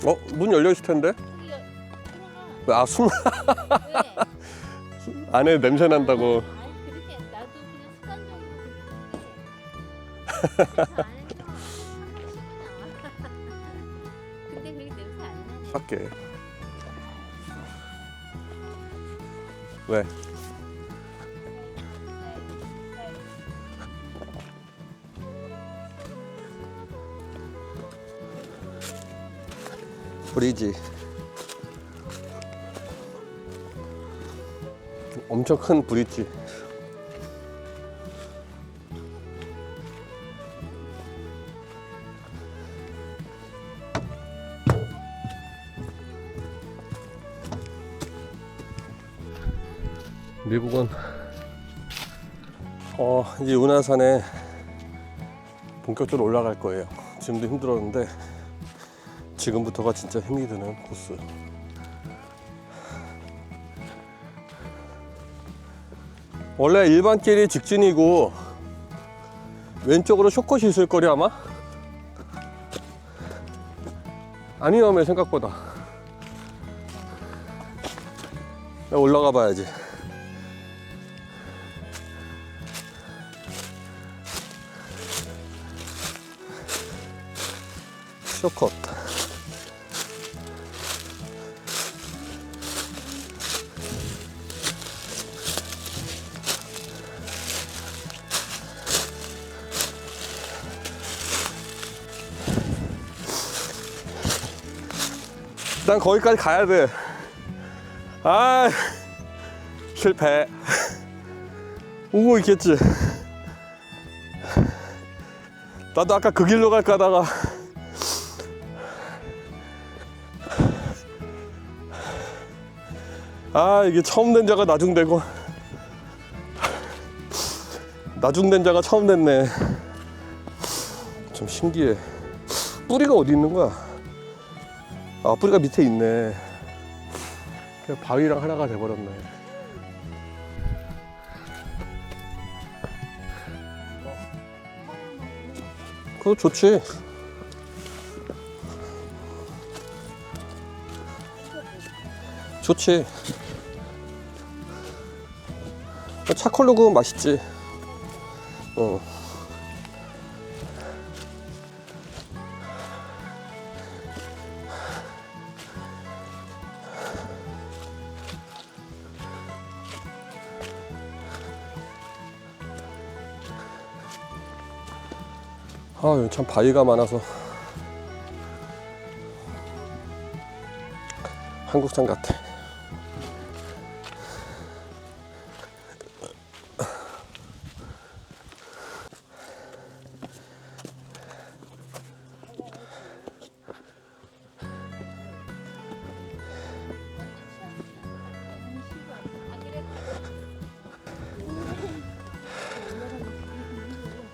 쪽. 어? 문 열려 있을 텐데? 여- 들어가. 아, 숨 왜? 안에 냄새 난다고. 아니 그렇게 나도 그냥 습관적으로 그렇게 해. 잘안 해서 근데 그렇게 냄새 안 나네. 할게. 왜? 브리지. 엄청 큰 브리지. 미국은 어 이제 운하산에 본격적으로 올라갈 거예요. 지금도 힘들었는데 지금부터가 진짜 힘이 드는 코스. 원래 일반 길이 직진이고 왼쪽으로 쇼컷이 있을 거리 아마? 안 위험해 생각보다. 올라가 봐야지. 쇼컷. 난 거기까지 가야 돼. 아, 실패. 오고 있겠지. 나도 아까 그 길로 갈까 하다가 아 이게 처음 된 자가 나중 되고 나중 된 자가 처음 됐네 좀 신기해 뿌리가 어디 있는 거야 아 뿌리가 밑에 있네. 바위랑 하나가 돼버렸네. 그거 좋지. 좋지. 차콜로 구우면 맛있지. 어. 아, 여기 참 바위가 많아서 한국산 같아.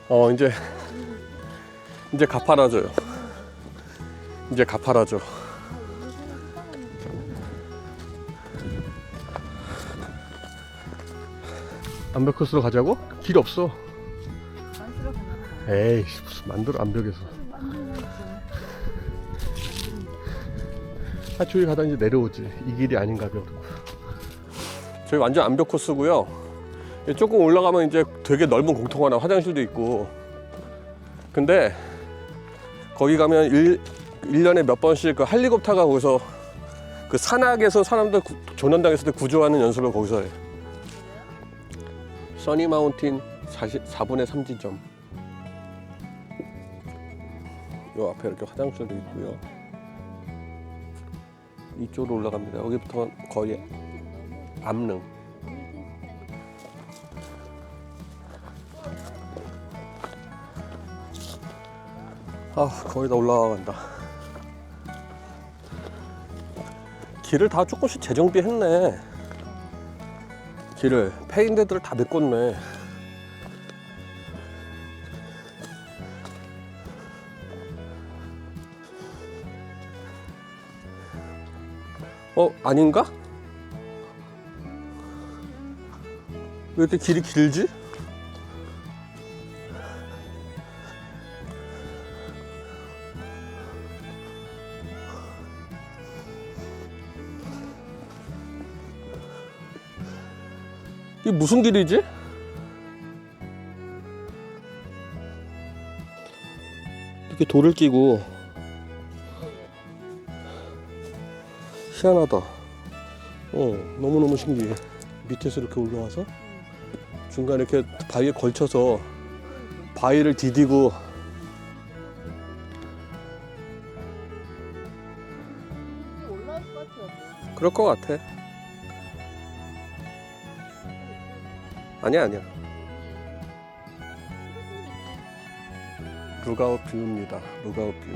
어 이제 이제 가파라져요. 이제 가파라져. 암벽 코스로 가자고? 길 없어. 에이 무슨 만들어 암벽에서. 아 저기 가다 이제 내려오지. 이 길이 아닌가 봐. 저희 완전 암벽 코스고요. 조금 올라가면 이제 되게 넓은 공통화나 화장실도 있고 근데 거기 가면 일, 1년에 몇 번씩 그 헬리콥터가 거기서 그 산악에서 사람들 구- 조난당했을 때 구조하는 연습을 거기서 해. 써니 마운틴 40, 4분의 3 지점. 요 앞에 이렇게 화장실도 있고요. 이쪽으로 올라갑니다. 여기부터 거의 암릉. 아 거의 다 올라간다 길을 다 조금씩 재정비했네 길을 페인데들을 다 메꿨네 어 아닌가? 왜 이렇게 길이 길지? 이게 무슨 길이지? 이렇게 돌을 끼고 희한하다. 어, 너무너무 신기해. 밑에서 이렇게 올라와서 중간에 이렇게 바위에 걸쳐서 바위를 디디고. 그럴 것 같아. 아니야, 아니야. 루가웃 뷰입니다. 루가웃 뷰.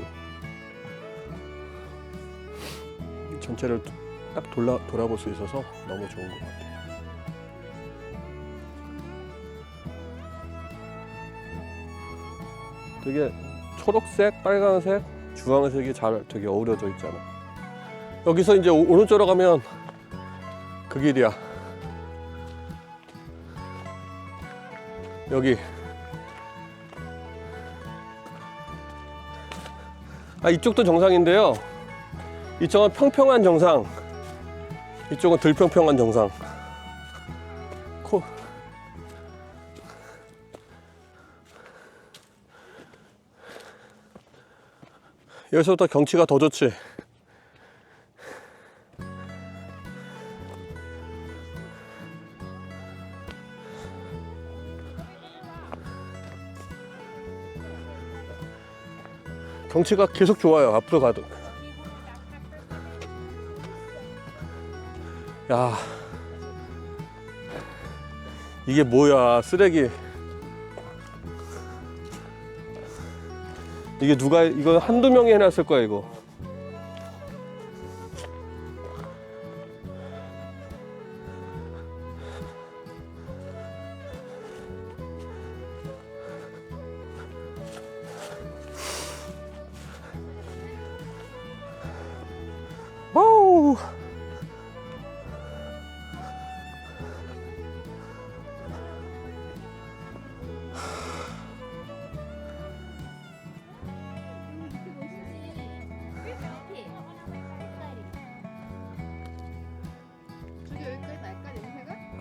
이 전체를 딱 돌아, 돌아볼 수 있어서 너무 좋은 것 같아요. 되게 초록색, 빨간색, 주황색이 잘 되게 어우러져 있잖아. 여기서 이제 오- 오른쪽으로 가면 그 길이야. 여기. 아, 이쪽도 정상인데요. 이쪽은 평평한 정상. 이쪽은 들평평한 정상. 코. 여기서부터 경치가 더 좋지. 경치가 계속 좋아요. 앞으로 가도. 야. 이게 뭐야, 쓰레기. 이게 누가, 이거 한두 명이 해놨을 거야, 이거.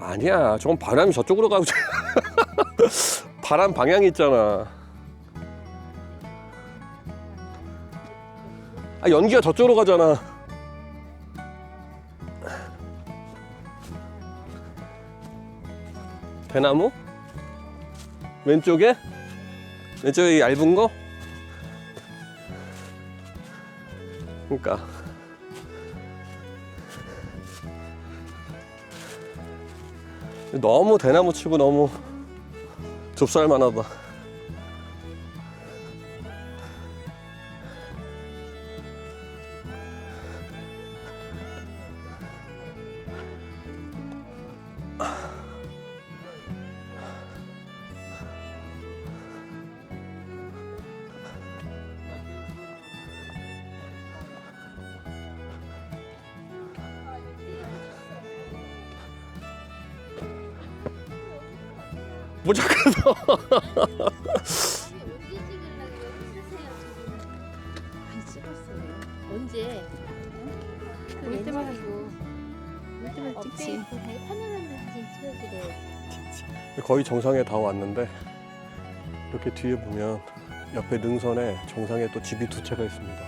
아니야, 저건 바람이 저쪽으로 가고 바람 방향이 있잖아. 아, 연기가 저쪽으로 가잖아. 대나무? 왼쪽에? 왼쪽에 얇은 거? 그러니까. 너무 대나무 치고 너무 좁쌀만하다. 뭐 자꾸 언제 찍으려고 찍었어요. 그올 때마다 왼쪽이고 올 때마다 찍지. 업데이트 해 파노라마 사진 찍어주래. 거의 정상에 다 왔는데 이렇게 뒤에 보면 옆에 능선에 정상에 또 집이 두 채가 있습니다.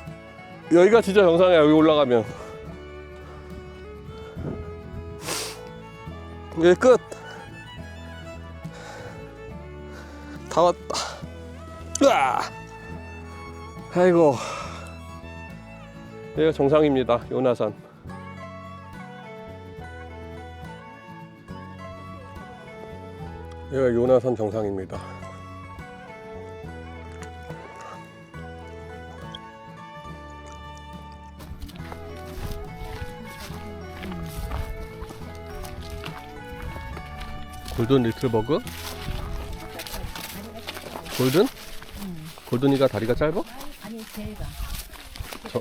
여기가 진짜 정상이야. 여기 올라가면 여기 끝. 다 왔다. 으아! 아이고. 여기가 정상입니다. 요나산. 여기가 요나산 정상입니다. 골든 리틀버그? 골든? 골든이가 다리가 짧아? 아니 제가. 저-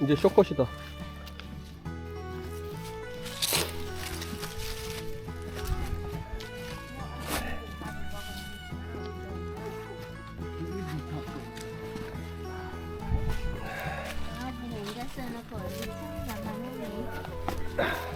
이제 쇼컷이다. 我의힘들었 는.